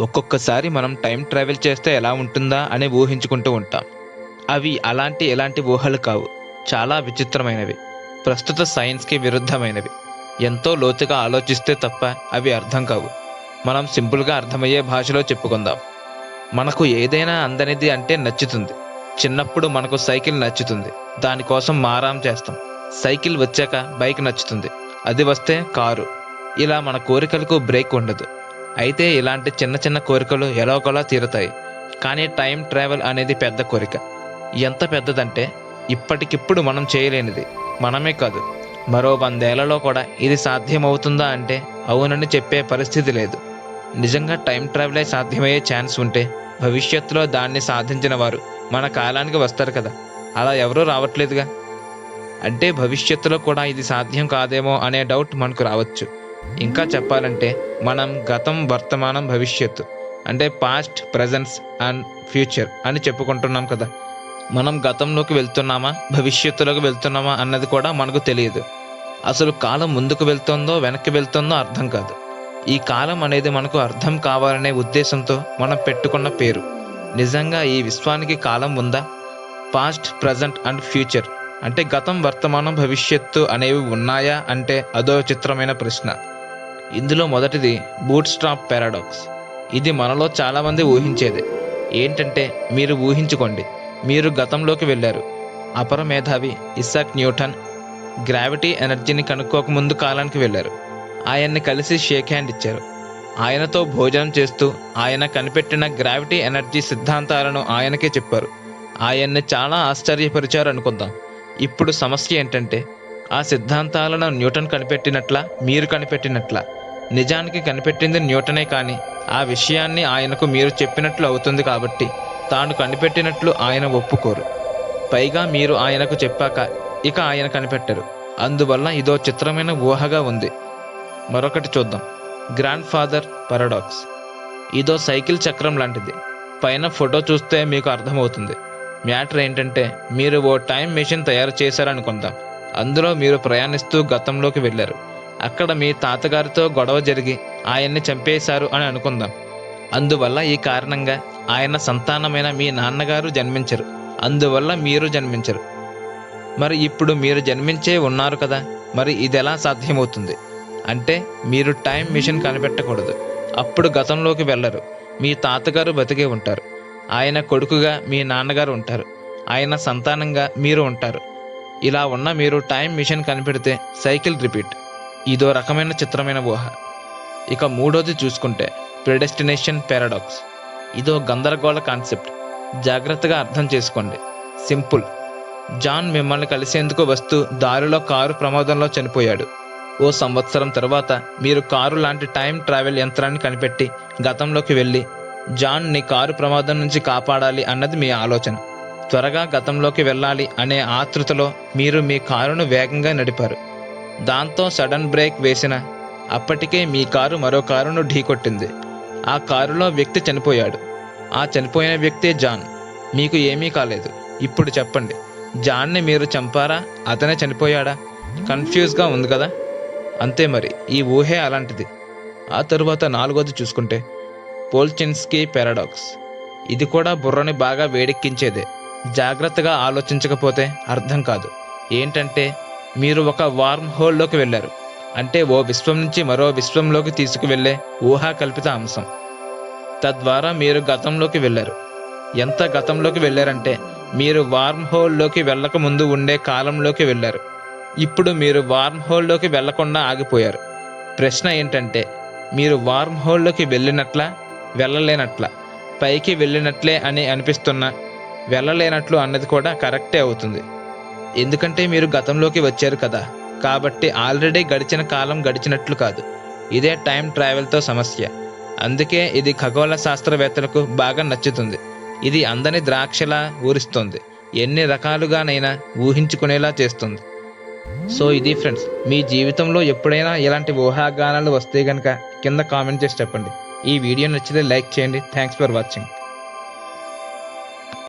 ఒక్కొక్కసారి మనం time travel చేస్తే ఎలా ఉంటుందా అని ఊహించుకుంటూ ఉంటాం. అవి అలాంటి ఎలాంటి ఊహలు కావు. చాలా విచిత్రమైనవి. ప్రస్తుత సైన్స్కి విరుద్ధమైనవి. ఎంతో లోతుగా ఆలోచిస్తే తప్ప అవి అర్థం కావు. మనం సింపుల్గా అర్థమయ్యే భాషలో చెప్పుకుందాం. మనకు ఏదైనా అందనిది అంటే నచ్చుతుంది. చిన్నప్పుడు మనకు సైకిల్ నచ్చుతుంది. దానికోసం మారాం చేస్తాం. సైకిల్ వచ్చాక బైక్ నచ్చుతుంది. అది వస్తే కారు. ఇలా మన కోరికలకు బ్రేక్ ఉండదు. అయితే ఇలాంటి చిన్న చిన్న కోరికలు ఎలాగోలా తీరుతాయి. కానీ టైం ట్రావెల్ అనేది పెద్ద కోరిక. ఎంత పెద్దదంటే ఇప్పటికిప్పుడు మనం చేయలేనిది మనమే కాదు. మరో వందేళ్ళలో కూడా ఇది సాధ్యమవుతుందా అంటే అవునని చెప్పే పరిస్థితి లేదు. నిజంగా టైం ట్రావెలే సాధ్యమయ్యే ఛాన్స్ ఉంటే భవిష్యత్తులో దాన్ని సాధించిన వారు మన కాలానికి వస్తారు కదా. అలా ఎవరూ రావట్లేదుగా? అంటే భవిష్యత్తులో కూడా ఇది సాధ్యం కాదేమో అనే డౌట్ మనకు రావచ్చు. ఇంకా చెప్పాలంటే మనం గతం వర్తమానం భవిష్యత్తు అంటే పాస్ట్ ప్రజెన్స్ అండ్ ఫ్యూచర్ అని చెప్పుకుంటున్నాం కదా. మనం గతంలోకి వెళ్తున్నామా భవిష్యత్తులోకి వెళ్తున్నామా అన్నది కూడా మనకు తెలియదు. అసలు కాలం ముందుకు వెళ్తుందో వెనక్కి వెళ్తుందో అర్థం కాదు. ఈ కాలం అనేది మనకు అర్థం కావాలనే ఉద్దేశంతో మనం పెట్టుకున్న పేరు. నిజంగా ఈ విశ్వానికి కాలం ఉందా? పాస్ట్ ప్రజెంట్ అండ్ ఫ్యూచర్ అంటే గతం వర్తమానం భవిష్యత్తు అనేవి ఉన్నాయా అంటే అదో చిత్రమైన ప్రశ్న. ఇందులో మొదటిది బూట్ స్ట్రాప్ పారాడాక్స్ ఇది మనలో చాలామంది ఊహించేదే. ఏంటంటే మీరు ఊహించుకోండి. మీరు గతంలోకి వెళ్ళారు. అపర మేధావి ఇస్సాక్ న్యూటన్ గ్రావిటీ ఎనర్జీని కనుక్కోకముందు కాలానికి వెళ్ళారు. ఆయన్ని కలిసి షేక్ హ్యాండ్ ఇచ్చారు. ఆయనతో భోజనం చేస్తూ ఆయన కనిపెట్టిన గ్రావిటీ ఎనర్జీ సిద్ధాంతాలను ఆయనకే చెప్పారు. ఆయన్ని చాలా ఆశ్చర్యపరిచారు అనుకుందాం. ఇప్పుడు సమస్య ఏంటంటే ఆ సిద్ధాంతాలను న్యూటన్ కనిపెట్టినట్లా మీరు కనిపెట్టినట్లా. నిజానికి కనిపెట్టింది న్యూటనే కానీ ఆ విషయాన్ని ఆయనకు మీరు చెప్పినట్లు అవుతుంది కాబట్టి తాను కనిపెట్టినట్లు ఆయన ఒప్పుకోరు. పైగా మీరు ఆయనకు చెప్పాక ఇక ఆయన కనిపెట్టరు. అందువల్ల ఇదో చిత్రమైన ఊహగా ఉంది. మరొకటి చూద్దాం. Grandfather paradox. ఇదో సైకిల్ చక్రం లాంటిది. పైన ఫోటో చూస్తే మీకు అర్థమవుతుంది. మ్యాటర్ ఏంటంటే మీరు ఓ టైం మెషిన్ తయారు చేశారనుకుందాం. అందులో మీరు ప్రయాణిస్తూ గతంలోకి వెళ్ళారు. అక్కడ మీ తాతగారితో గొడవ జరిగి ఆయన్ని చంపేశారు అని అనుకుందాం. అందువల్ల ఈ కారణంగా ఆయన సంతానమైన మీ నాన్నగారు జన్మించరు. అందువల్ల మీరు జన్మించరు. మరి ఇప్పుడు మీరు జన్మించే ఉన్నారు కదా మరి ఇది ఎలా సాధ్యమవుతుంది? అంటే మీరు టైం మిషన్ కనిపెట్టకూడదు. అప్పుడు గతంలోకి వెళ్ళరు. మీ తాతగారు బతికే ఉంటారు. ఆయన కొడుకుగా మీ నాన్నగారు ఉంటారు. ఆయన సంతానంగా మీరు ఉంటారు. ఇలా ఉన్న మీరు టైం మిషన్ కనిపెడితే సైకిల్ రిపీట్ ఇదో రకమైన చిత్రమైన ఊహ. ఇక మూడోది చూసుకుంటే ప్రిడెస్టినేషన్ పారాడాక్స్ ఇదో గందరగోళ కాన్సెప్ట్ జాగ్రత్తగా అర్థం చేసుకోండి. సింపుల్ జాన్ మిమ్మల్ని కలిసేందుకు వస్తూ దారిలో కారు ప్రమాదంలో చనిపోయాడు. ఓ సంవత్సరం తర్వాత మీరు కారు లాంటి టైం ట్రావెల్ యంత్రాన్ని కనిపెట్టి గతంలోకి వెళ్ళి జాన్ని కారు ప్రమాదం నుంచి కాపాడాలి అన్నది మీ ఆలోచన. త్వరగా గతంలోకి వెళ్ళాలి అనే ఆతృతలో మీరు మీ కారును వేగంగా నడిపారు. దాంతో సడన్ బ్రేక్ వేసిన అప్పటికే మీ కారు మరో కారును ఢీకొట్టింది. ఆ కారులో వ్యక్తి చనిపోయాడు. ఆ చనిపోయిన వ్యక్తే జాన్. మీకు ఏమీ కాలేదు. ఇప్పుడు చెప్పండి. జాన్ని మీరు చంపారా? అతనే చనిపోయాడా? కన్ఫ్యూజ్గా ఉంది కదా? అంతే మరి. ఈ ఊహే అలాంటిది. ఆ తరువాత నాలుగోది చూసుకుంటే పోల్చిన్స్కీ పారాడాక్స్. ఇది కూడా బుర్రని బాగా వేడెక్కించేదే. జాగ్రత్తగా ఆలోచించకపోతే అర్థం కాదు. ఏంటంటే మీరు ఒక వార్మ్ హోల్లోకి వెళ్ళారు. అంటే ఓ విశ్వం నుంచి మరో విశ్వంలోకి తీసుకువెళ్ళే ఊహా కల్పిత అంశం. తద్వారా మీరు గతంలోకి వెళ్ళారు. ఎంత గతంలోకి వెళ్ళారంటే మీరు వార్మ్ హోల్లోకి వెళ్ళక ముందు ఉండే కాలంలోకి వెళ్ళారు. ఇప్పుడు మీరు వార్మ్ హోల్లోకి వెళ్ళకుండా ఆగిపోయారు. ప్రశ్న ఏంటంటే మీరు వార్మ్ హోల్లోకి వెళ్ళినట్లా వెళ్ళలేనట్లా పైకి వెళ్ళినట్లే అని అనిపిస్తున్నా వెళ్ళలేనట్లు అన్నది కూడా కరెక్టే అవుతుంది. ఎందుకంటే మీరు గతంలోకి వచ్చారు కదా. కాబట్టి ఆల్రెడీ గడిచిన కాలం గడిచినట్లు కాదు. ఇదే టైం ట్రావెల్తో సమస్య. అందుకే ఇది ఖగోళ శాస్త్రవేత్తలకు బాగా నచ్చుతుంది. ఇది అందని ద్రాక్షలా ఊరిస్తుంది. ఎన్ని రకాలుగానైనా ఊహించుకునేలా చేస్తుంది. సో ఇది ఫ్రెండ్స్ మీ జీవితంలో ఎప్పుడైనా ఇలాంటి ఊహాగానాలు వస్తే కనుక కింద కామెంట్ చేసి చెప్పండి. ఈ వీడియో నచ్చితే లైక్ చేయండి. Thanks for watching.